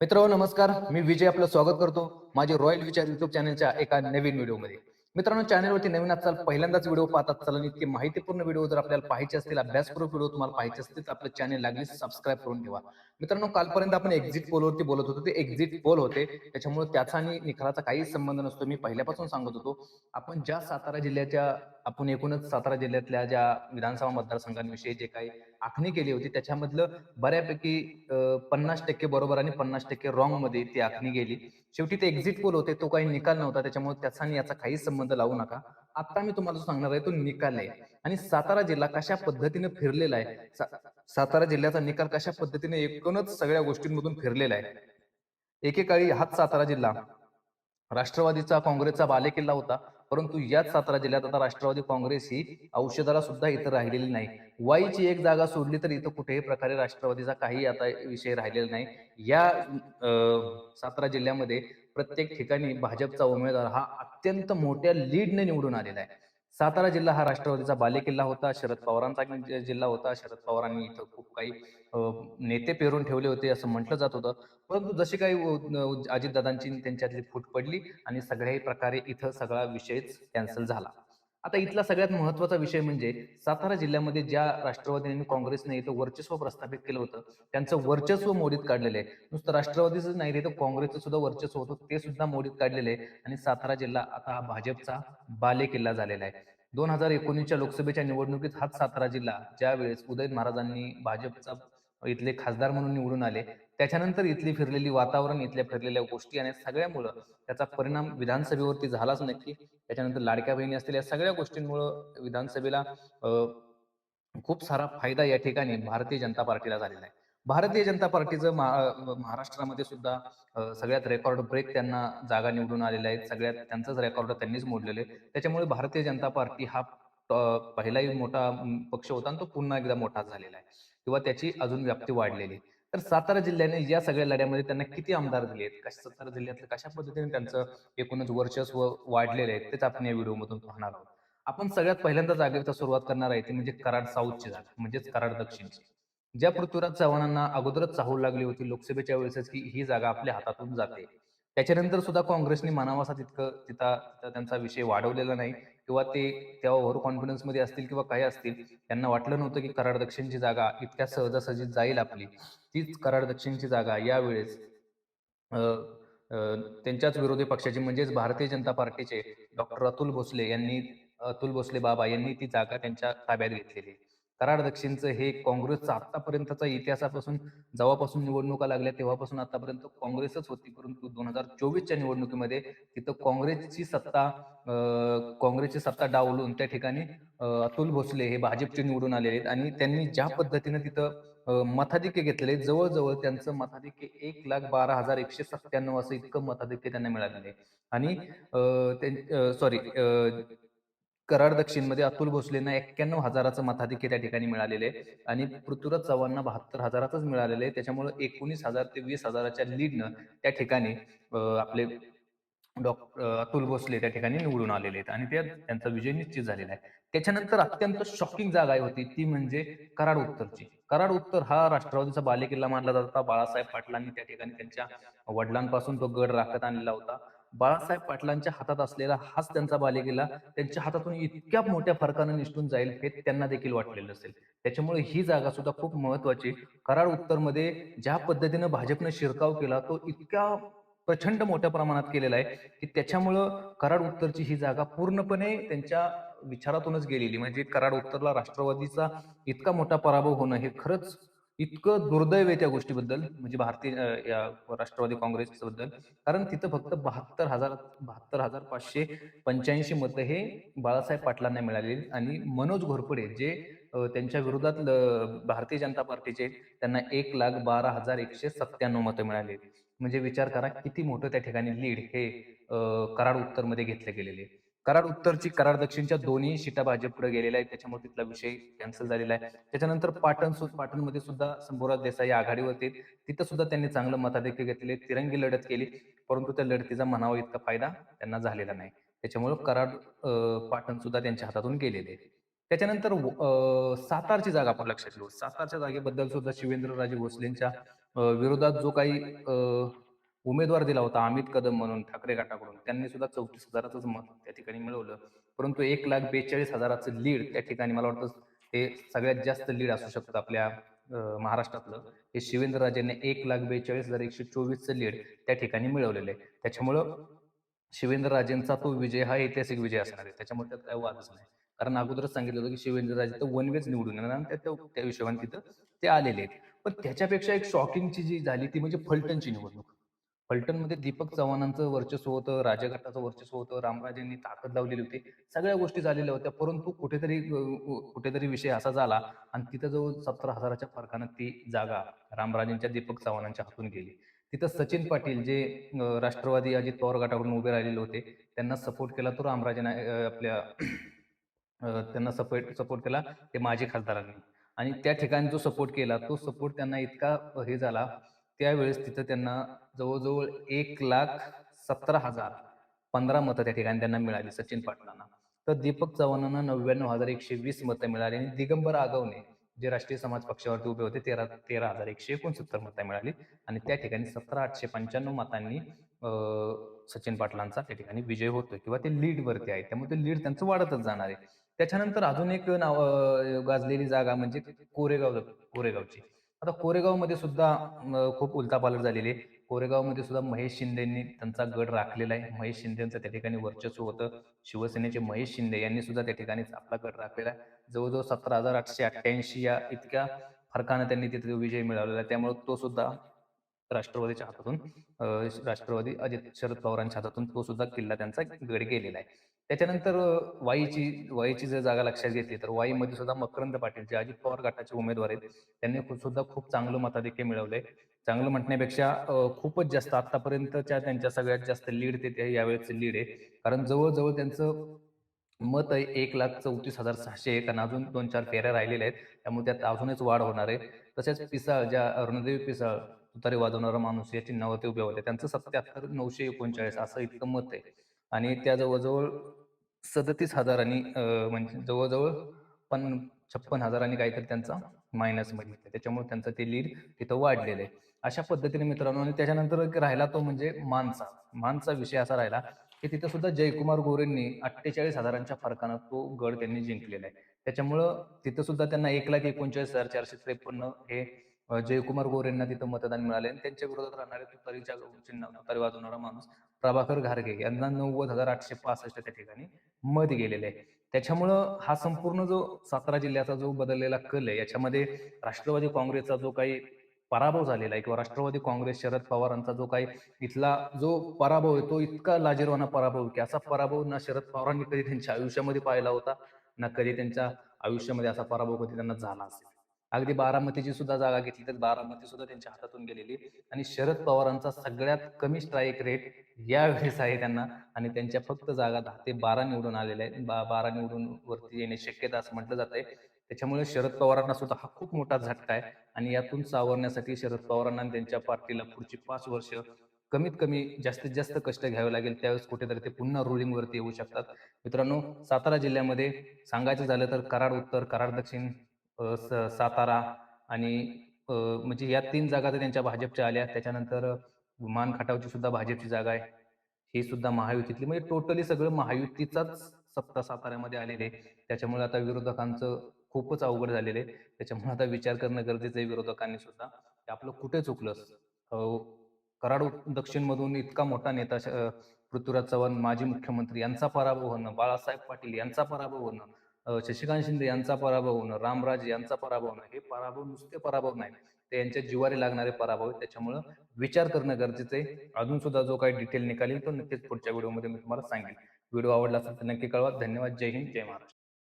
मित्र नमस्कार. मी विजय आपलं स्वागत करतो माझे रॉयल विचार युट्यूब चॅनलच्या एका नवीन व्हिडिओमध्ये मित्रांनो चॅनलवरती नवीन असाल पहिल्यांदाच व्हिडिओ पाहतात चला इतके माहितीपूर्ण व्हिडिओ जर आपल्याला पाहिजे असतील अभ्यासपूर्वक व्हिडिओ तुम्हाला पाहिजे असतील तर आपलं चॅनल लागली सबस्क्राईब करून ठेवा. मित्रांनो कालपर्यंत आपण एक्झिट पोलवरती बोलत होतो ते एक्झिट पोल होते. त्याच्यामुळे त्याचा आणि निकालाचा काहीच संबंध नसतो. मी पहिल्यापासून सांगत होतो आपण ज्या सातारा जिल्ह्याच्या आपण एकूणच सातारा जिल्ह्यातल्या ज्या विधानसभा मतदारसंघांविषयी जे काही आखणी केली होती त्याच्यामधलं बऱ्यापैकी पन्नास टक्के बरोबर आणि पन्नास टक्के रॉंगमध्ये ती आखणी गेली. शेवटी ते एक्झिट पोल होते तो काही निकाल नव्हता त्याच्यामुळे त्याचा आणि याचा काहीच संबंध लावू नका. आता मी तुम्हाला जो सांगणार आहे तो निकाल आहे. आणि सातारा जिल्हा कशा पद्धतीने फिरलेला आहे? सा- सातारा जिल्ह्याचा निकाल कशा पद्धतीने एकूणच सगळ्या गोष्टींमधून फिरलेला आहे? एकेकाळी हाच सातारा जिल्हा. राष्ट्रवादीचा काँग्रेसचा बालेकिल्ला होता. परंतु याच सातारा जिल्ह्यात आता राष्ट्रवादी काँग्रेस ही औषधाला सुद्धा इथं राहिलेली नाही. वाईची एक जागा सोडली तर इथं कुठेही प्रकारे राष्ट्रवादीचा काही आता विषय राहिलेला नाही. या सातारा जिल्ह्यामध्ये प्रत्येक ठिकाणी भाजपचा उमेदवार हा अत्यंत मोठ्या लीडने निवडून आलेला आहे. सातारा जिल्हा हा राष्ट्रवादीचा बालेकिल्ला होता. शरद पवारांचा जिल्हा होता. शरद पवारांनी इथं खूप काही नेते पेरून ठेवले होते असं म्हटलं जात होतं. परंतु जशी काही अजितदादांची त्यांच्यातली फूट पडली आणि सगळ्याही प्रकारे इथं सगळा विषयच कॅन्सल झाला. आता इथला सगळ्यात महत्त्वाचा विषय म्हणजे सातारा जिल्ह्यामध्ये ज्या राष्ट्रवादी आणि काँग्रेसने इथं वर्चस्व प्रस्थापित केलं होतं त्यांचं वर्चस्व मोडीत काढलेलं आहे. नुसतं राष्ट्रवादीच नाही तर काँग्रेसचं सुद्धा वर्चस्व होतं ते सुद्धा मोडीत काढलेलं आहे. आणि सातारा जिल्हा आता हा भाजपचा बालेकिल्ला झालेला आहे. दोन हजार एकोणीसच्या लोकसभेच्या निवडणुकीत हाच सातारा जिल्हा ज्यावेळेस उदय महाराजांनी भाजपचा इथले खासदार म्हणून निवडून आले त्याच्यानंतर इथली फिरलेली वातावरण इथल्या फिरलेल्या गोष्टी आणि सगळ्यामुळं त्याचा परिणाम विधानसभेवरती झालाच नक्की. त्याच्यानंतर लाडक्या बहिणी असतील या सगळ्या गोष्टींमुळं विधानसभेला अं, खूप सारा फायदा या ठिकाणी भारतीय जनता पार्टीला झालेला आहे. भारतीय जनता पार्टीचं महाराष्ट्रामध्ये सुद्धा सगळ्यात रेकॉर्ड ब्रेक त्यांना जागा निवडून आलेल्या आहेत सगळ्यात त्यांचंच रेकॉर्ड त्यांनीच मोडलेले आहे. त्याच्यामुळे भारतीय जनता पार्टी हा पहिलाही मोठा पक्ष होता आणि तो पुन्हा एकदा मोठा झालेला आहे. किंवा त्याची अजून व्याप्ती वाढलेली आहे. तर सातारा जिल्ह्याने या सगळ्या लढ्यामध्ये त्यांना किती आमदार दिले आहेत? कशा सातारा जिल्ह्यातलं कशा पद्धतीने त्यांचं एकूणच वर्चस्व वाढलेलं आहे तेच आपण या व्हिडिओमधून पाहणार आहोत. आपण सगळ्यात पहिल्यांदा जागेचा सुरुवात करणार आहे ती म्हणजे कराड साऊथची जागा म्हणजेच कराड दक्षिणची. ज्या पृथ्वीराज चव्हाणांना अगोदरच चाहूल लागली होती लोकसभेच्या वेळेसच की ही जागा आपल्या हातातून जाते. त्याच्यानंतर सुद्धा काँग्रेसने मानावासा तितकं तिथं त्यांचा विषय वाढवलेला नाही. किंवा ते तेव्हा ओव्हर कॉन्फिडन्समध्ये असतील किंवा काही असतील त्यांना वाटलं नव्हतं की कराड दक्षिणची जागा इतक्या सहजासहजी जाईल आपली. तीच कराड दक्षिणची जागा यावेळेस त्यांच्याच विरोधी पक्षाचे म्हणजेच भारतीय जनता पार्टीचे डॉक्टर अतुल भोसले यांनी अतुल भोसले बाबा यांनी ती जागा त्यांच्या ताब्यात घेतलेली. कराड दक्षिणचं हे काँग्रेसचा आतापर्यंतचा इतिहासापासून जेव्हापासून निवडणुका लागल्या तेव्हापासून आतापर्यंत काँग्रेसच होती. परंतु दोन हजार चोवीसच्या निवडणुकीमध्ये तिथं काँग्रेसची सत्ता काँग्रेसची सत्ता डावलून त्या ठिकाणी अतुल भोसले हे भाजपचे निवडून आलेले आहेत. आणि त्यांनी ज्या पद्धतीने तिथं मताधिक्य घेतलेले जवळजवळ त्यांचं मताधिक्य एक लाख बारा हजार एकशे सत्त्याण्णव असं इतकं मताधिक्य त्यांना मिळालेलं आहे. आणि सॉरी कराड दक्षिणमध्ये अतुल भोसलेंना एक्क्याण्णव हजाराचं मताधिक्य त्या ठिकाणी मिळालेले आहे आणि पृथ्वीराज चव्हाणला बहात्तर हजारातच मिळालेले आहे. त्याच्यामुळे एकोणीस हजार ते वीस हजाराच्या लीडनं त्या ठिकाणी आपले डॉक्टर अतुल भोसले त्या ठिकाणी निवडून आलेले आहेत आणि त्या त्यांचा विजय निश्चित झालेला आहे. त्याच्यानंतर अत्यंत शॉकिंग जागा होती ती म्हणजे कराड उत्तरची. कराड उत्तर हा राष्ट्रवादीचा बालेकिल्ला मानला जात होता. बाळासाहेब पाटलांनी त्या ठिकाणी त्यांच्या वडिलांपासून तो गड राखत आणलेला होता. बाळासाहेब पाटलांच्या हातात असलेला हाच त्यांचा बालेकिल्ला त्यांच्या हातातून इतक्या मोठ्या फरकानं निष्ठून जाईल हे त्यांना देखील वाटलेलं असेल. त्याच्यामुळे ही जागा सुद्धा खूप महत्वाची कराड उत्तरमध्ये ज्या पद्धतीनं भाजपनं शिरकाव केला तो इतक्या प्रचंड मोठ्या प्रमाणात केलेला आहे की त्याच्यामुळं कराड उत्तरची ही जागा पूर्णपणे त्यांच्या विचारातूनच गेलेली. म्हणजे कराड उत्तरला राष्ट्रवादीचा इतका मोठा पराभव होणं हे खरंच इतकं दुर्दैव आहे त्या गोष्टीबद्दल म्हणजे भारतीय या राष्ट्रवादी काँग्रेस बद्दल कारण तिथं फक्त बहात्तर हजार बहात्तर हजार पाचशे पंच्याऐंशी मतं हे बाळासाहेब पाटलांना मिळालेली आणि मनोज घोरपडे जे त्यांच्या विरोधात ल- भारतीय जनता पार्टीचे त्यांना एक लाख बारा हजार एकशे सत्त्याण्णव मतं मिळाली म्हणजे विचार करा किती मोठं त्या ठिकाणी लीड हे कराड उत्तरमध्ये घेतले गेलेले आहे. कराड उत्तरची कराड दक्षिणच्या दोन्ही शिटा भाजप पुढे गेलेल्या आहेत. त्याच्यामुळे तिथला विषय कॅन्सल झालेला आहे. त्याच्यानंतर पाटण पाटण पाटणमध्ये सुद्धा शंभूराज देसाई आघाडीवरती तिथं सुद्धा त्यांनी चांगलं मताधिक्य घेतले तिरंगी लढत केली. परंतु त्या लढतीचा म्हणावा इतका फायदा त्यांना झालेला नाही. त्याच्यामुळे कराड पाटण सुद्धा त्यांच्या हातातून गेलेले त्याच्यानंतर अं, सातारची जागा आपण लक्षात घेऊ. सातारच्या जागेबद्दल सुद्धा शिवेंद्रराजे भोसलेंच्या विरोधात जो काही उमेदवार दिला होता अमित कदम म्हणून ठाकरे गटाकडून. त्यांनी सुद्धा चौतीस हजाराचंच मत त्या ठिकाणी मिळवलं. परंतु एक लाख बेचाळीस हजाराचं लीड त्या ठिकाणी मला वाटतं हे सगळ्यात जास्त लीड असू शकतं आपल्या महाराष्ट्रातलं. हे शिवेंद्रराजेंनी एक लाख बेचाळीस हजार एकशे चोवीसचं लीड त्या ठिकाणी मिळवलेलं आहे. त्याच्यामुळं शिवेंद्रराजेंचा तो विजय हा ऐतिहासिक विजय असणार आहे. त्याच्यामुळे त्यात काही वादच नाही. कारण अगोदरच सांगितलं होतं की शिवेंद्रराजे तर वन वेच निवडून येणार त्या- त्या हिशोबाने तिथं ते आलेले आहेत. पण त्याच्यापेक्षा एक शॉकिंगची जी झाली ती म्हणजे फलटणची निवडणूक. फलटणमध्ये दीपक चव्हाणांचं वर्चस्व होतं राजघाटाचं वर्चस्व होतं रामराजेंनी ताकद लावलेली होती. सगळ्या गोष्टी झालेल्या होत्या परंतु कुठेतरी कुठेतरी विषय असा झाला आणि तिथं जवळ सतरा हजाराच्या फरकानं ती जागा रामराजेंच्या दीपक चव्हाणांच्या हातून गेली. तिथं सचिन पाटील जे राष्ट्रवादी अजित पवार गटाकडून उभे राहिलेले होते त्यांना सपोर्ट केला तो रामराजे आपल्या त्यांना सपोर्ट सपोर्ट केला ते माजी खासदारांनी. आणि त्या ठिकाणी जो सपोर्ट केला तो सपोर्ट त्यांना इतका हे झाला त्यावेळेस तिथं त्यांना जवळजवळ एक लाख सतरा हजार पंधरा मतं त्या ठिकाणी त्यांना मिळाली सचिन पाटलांना. तर दीपक चव्हाणांना नव्याण्णव हजार एकशे वीस मतं मिळाली आणि दिगंबर आगवणे जे राष्ट्रीय समाज पक्षावरती उभे होते तेरा तेरा हजार एकशे एकोणसत्तर मतं मिळाली आणि त्या ठिकाणी सतरा आठशे पंच्याण्णव मतांनी सचिन पाटलांचा त्या ठिकाणी विजय होतोय किंवा ते लीडवरती आहे त्यामुळे ते लीड त्यांचं वाढतच जाणार आहे. त्याच्यानंतर अजून एक नाव गाजलेली जागा म्हणजे कोरेगाव कोरेगावची. आता कोरेगावमध्ये सुद्धा खूप उलथापालट झालेली आहे. कोरेगावमध्ये सुद्धा महेश शिंदेनी त्यांचा गड राखलेला आहे. महेश शिंदेचं त्या ठिकाणी वर्चस्व होतं. शिवसेनेचे महेश शिंदे यांनी सुद्धा त्या ठिकाणी आपला गड राखलेला आहे. जवळजवळ सतरा हजार आठशे अठ्ठ्याऐंशी या इतक्या फरकानं त्यांनी तिथे विजय मिळवलेला आहे. त्यामुळे तो सुद्धा राष्ट्रवादीच्या हातातून राष्ट्रवादी अजित शरद पवारांच्या हातातून तो सुद्धा किल्ला त्यांचा गड गेलेला आहे. त्याच्यानंतर वाईची वाईची जर जागा लक्षात घेतली तर वाईमध्ये सुद्धा मकरंद पाटील जे अजित पवार गटाचे उमेदवार आहेत त्यांनी खूप- सुद्धा खूप चांगलं मताधिक्य मिळवलंय. चांगलं म्हटण्यापेक्षा खूपच जास्त आतापर्यंतच्या त्यांच्या सगळ्यात जास्त लीड ते ते लीड आहे. कारण जवळजवळ त्यांचं मत आहे एक लाख चौतीस हजार सहाशे एक आणि अजून दोन चार फेऱ्या राहिलेल्या आहेत. त्यामुळे त्यात अजूनच वाढ होणार आहे. तसेच पिसाळ ज्या अरुणदेवी पिसाळ तुतारे वाजवणारा माणूस या चिन्हावरती उभे होते त्यांचं सत्याहत्तर नऊशे एकोणचाळीस असं इतकं मत आहे. आणि त्या जवळजवळ सदतीस हजारांनी म्हणजे जवळजवळ पण छप्पन हजारांनी काहीतरी त्यांचा मायनसमध्ये त्याच्यामुळे त्यांचं ते लीड तिथं वाढलेलं आहे. अशा पद्धतीने मित्रांनो आणि त्याच्यानंतर राहिला तो म्हणजे मानचा मानचा विषय असा राहिला की तिथं सुद्धा जयकुमार गोरेंनी अठ्ठेचाळीस हजारांच्या फरकानं तो गड त्यांनी जिंकलेला आहे. त्याच्यामुळं तिथं सुद्धा त्यांना एक लाख एकोणचाळीस हजार चारशे त्रेपन्न हे जयकुमार गोरेंना तिथं मतदान मिळाले आणि त्यांच्या विरोधात राहणारे तुतारीच्या चिन्ह तुतारी वाजवणारा माणूस प्रभाकर घारगे यांना नव्वद हजार आठशे पासष्ट त्या ठिकाणी मत गेलेले आहे. त्याच्यामुळं हा संपूर्ण जो सातारा जिल्ह्याचा जो बदललेला कल आहे याच्यामध्ये राष्ट्रवादी काँग्रेसचा जो काही पराभव झालेला आहे किंवा राष्ट्रवादी काँग्रेस शरद पवारांचा जो काही इथला जो पराभव आहे तो इतका लाजीरवाना पराभव की असा पराभव ना शरद पवारांनी कधी त्यांच्या आयुष्यामध्ये पाहिला होता ना कधी त्यांच्या आयुष्यामध्ये असा पराभव कधी त्यांना झाला असेल. अगदी बारामतीची सुद्धा जागा घेतली तर बारामती सुद्धा त्यांच्या हातातून गेलेली आणि शरद पवारांचा सगळ्यात कमी स्ट्राईक रेट यावेळेस आहे त्यांना. आणि त्यांच्या फक्त जागा दहा ते बारा निवडून आलेल्या आहेत. बा बारा निवडून वरती येण्याची शक्यता असं म्हटलं जात आहे. त्याच्यामुळे शरद पवारांना सुद्धा हा खूप मोठा झटका आहे. आणि यातून सावरण्यासाठी शरद पवारांना त्यांच्या पार्टीला पुढची पाच वर्ष कमीत कमी जास्तीत जास्त कष्ट घ्यावे लागेल. त्यावेळेस कुठेतरी ते पुन्हा रुलिंग वरती येऊ शकतात. मित्रांनो सातारा जिल्ह्यामध्ये सांगायचं झालं तर कराड उत्तर कराड दक्षिण सातारा आणि म्हणजे या तीन जागा तर त्यांच्या भाजपच्या आल्या. त्याच्यानंतर मान खटावची सुद्धा भाजपची जागा आहे. ही सुद्धा महायुतीतली म्हणजे टोटली सगळं महायुतीचाच सत्ता साताऱ्यामध्ये आलेले आहे. त्याच्यामुळे आता विरोधकांचं खूपच अवघड झालेलं आहे. त्याच्यामुळे आता विचार करणं गरजेचं आहे विरोधकांनी सुद्धा. की आपलं कुठे चुकलं कराड दक्षिण मधून इतका मोठा नेता श- पृथ्वीराज चव्हाण माजी मुख्यमंत्री यांचा पराभव होणं बाळासाहेब पाटील यांचा पराभव होणं शशिकांत शिंदे यांचा पराभव होणं रामराज यांचा पराभव होणं हे पराभव नुसते पराभव नाही ते यांच्या जिवारी लागणारे पराभव आहेत. त्याच्यामुळं विचार करणं गरजेचं आहे. अजून सुद्धा जो काही डिटेल निकालेल तो नक्कीच पुढच्या व्हिडिओमध्ये मी तुम्हाला सांगेन. व्हिडिओ आवडला असेल तर नक्की कळवा. धन्यवाद. जय हिंद. जय महाराष्ट्र.